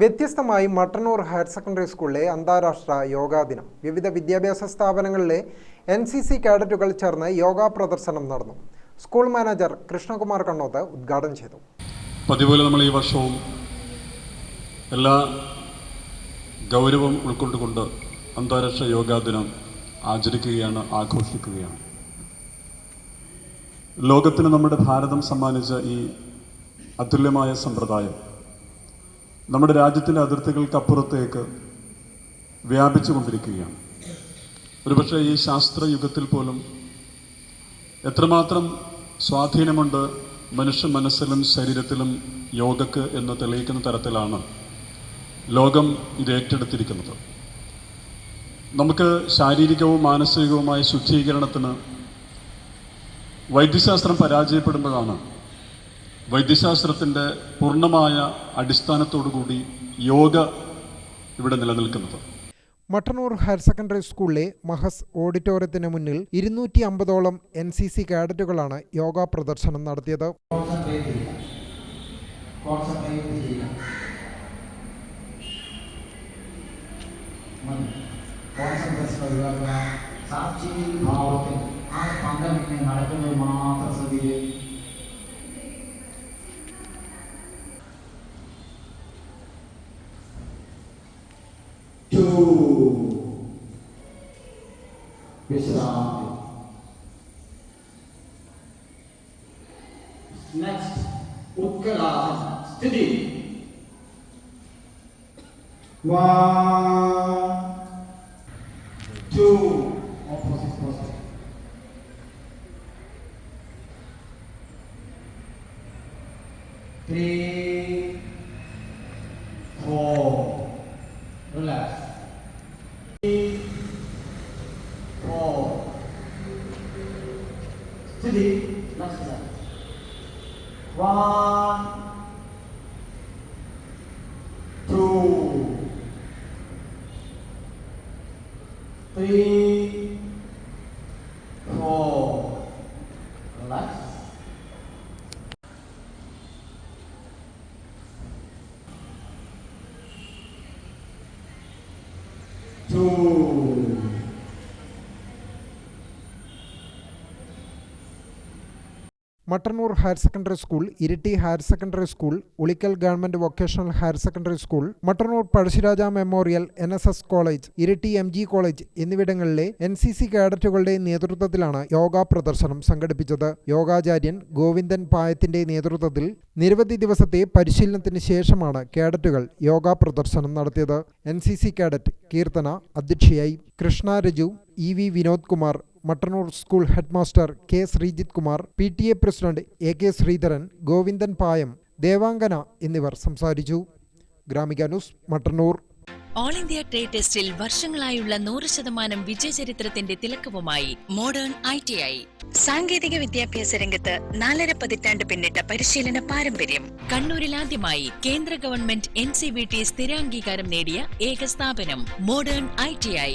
വ്യത്യസ്തമായി Mattannur higher secondary സ്കൂളിലെ അന്താരാഷ്ട്ര യോഗാ ദിനം. വിവിധ വിദ്യാഭ്യാസ സ്ഥാപനങ്ങളിലെ എൻ സി സി കാഡറ്റുകൾ ചേർന്ന് യോഗാ പ്രദർശനം നടന്നു. സ്കൂൾ മാനേജർ കൃഷ്ണകുമാർ കണ്ണോത്ത് ഉദ്ഘാടനം ചെയ്തു. പതിപോലെ നമ്മൾ ഈ വർഷവും എല്ലാ ഗൗരവം ഉൾക്കൊണ്ടുകൊണ്ട് അന്താരാഷ്ട്ര യോഗാ ദിനം ആചരിക്കുകയാണ് ആഘോഷിക്കുകയാണ്. ലോകത്തിന് നമ്മുടെ ഭാരതം സമ്മാനിച്ച ഈ അതുല്യമായ സമ്പ്രദായം നമ്മുടെ രാജ്യത്തിന്റെ അതിർത്തികൾക്കപ്പുറത്തേക്ക് വ്യാപിച്ചുകൊണ്ടിരിക്കുകയാണ്. ഒരുപക്ഷെ ഈ ശാസ്ത്രയുഗത്തിൽ പോലും എത്രമാത്രം സ്വാധീനമുണ്ട് മനുഷ്യ മനസ്സിലും ശരീരത്തിലും യോഗക്ക് എന്ന് തെളിയിക്കുന്ന തരത്തിലാണ് ലോകം ഇത് ഏറ്റെടുത്തിരിക്കുന്നത്. നമുക്ക് ശാരീരികവും മാനസികവുമായ ശുദ്ധീകരണത്തിന് വൈദ്യശാസ്ത്രം പരാജയപ്പെടുമ്പോഴാണ് വൈദ്യശാസ്ത്രത്തിന്റെ പൂർണമായ അടിസ്ഥാനത്തോടുകൂടി യോഗ ഇവിടെ നിലനിൽക്കുന്നത്. മട്ടന്നൂർ ഹയർ സെക്കൻഡറി സ്കൂളിലെ മഹസ് ഓഡിറ്റോറിയത്തിന് മുന്നിൽ ഇരുന്നൂറ്റി അമ്പതോളം എൻ സി സി കാഡറ്റുകളാണ് യോഗ പ്രദർശനം നടത്തിയത്. സാക്ഷി ഭാവത്തിൽ ആ സ്പന്ദനം ഇങ്ങനെ നടക്കുന്നത് മാത്രം ശ്രദ്ധിക്കുക. Vishram. Next, Utkarasana, Sthiti. One, two, opposite posture. Three. Steady. Next step. One, two, three, four. Relax. Two. Mattannur higher secondary school Iritty higher secondary school Ulikkal government vocational higher secondary school Mattannur Pazhassiraja memorial N S S college Iritty M G college എന്നിവിടങ്ങളിലെ N C C കാഡറ്റുകളുടെ നേതൃത്വത്തിലാണ് യോഗ പ്രദർശനം സംഘടിപ്പിച്ചത്. യോഗാചാര്യൻ ഗോവിന്ദൻ പായത്തിന്റെ നേതൃത്വത്തിൽ നിരവധി ദിവസത്തെ പരിശീലനത്തിന് ശേഷമാണ് കേഡറ്റുകൾ യോഗ പ്രദർശനം നടത്തിയത്. N C C cadet Keerthana അധ്യക്ഷയായി Krishna Raju E V Vinod Kumar Mattannur school headmaster K Sreejith Kumar P T A president A K Sreedharan Govindan Payam Devangana എന്നിവർ സംസാരിച്ചു. Gramika news Mattannur. All India trade ടെസ്റ്റിൽ വർഷങ്ങളായുള്ള നൂറ് ശതമാനം വിജയചരിത്രത്തിന്റെ തിലക്കവുമായി modern I T I. സാങ്കേതിക വിദ്യാഭ്യാസ രംഗത്ത് നാലര പതിറ്റാണ്ട് പിന്നിട്ട പരിശീലന പാരമ്പര്യം. കണ്ണൂരിൽ ആദ്യമായി കേന്ദ്ര government N C B T സ്ഥിരാംഗീകാരം നേടിയ ഏക സ്ഥാപനം മോഡേൺ ഐ ടി ഐ.